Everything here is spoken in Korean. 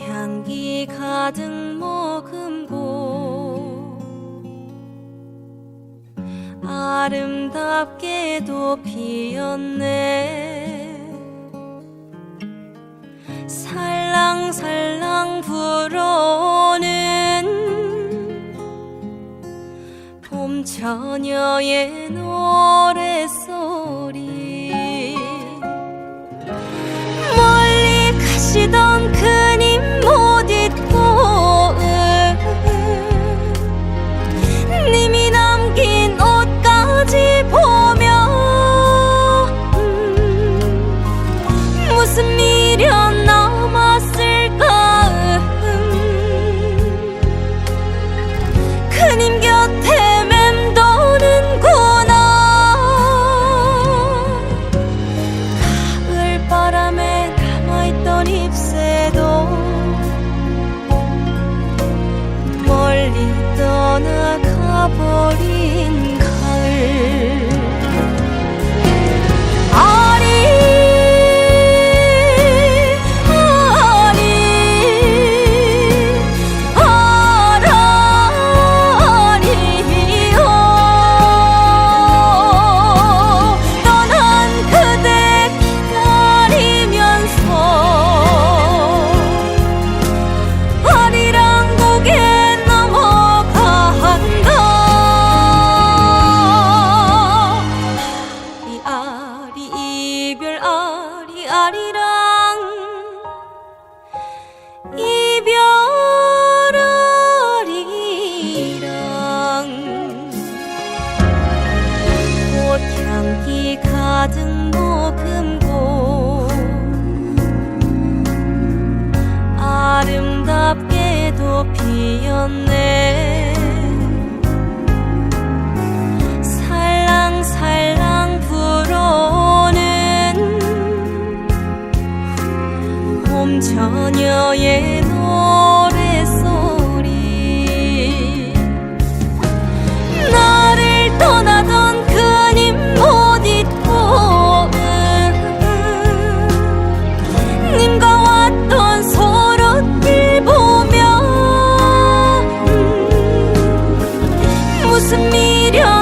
향기 가득 머금고 아름답게도 피었네. 살랑살랑 불어오는 봄 처녀의 노래 to me 아름답게도 피었네. hirió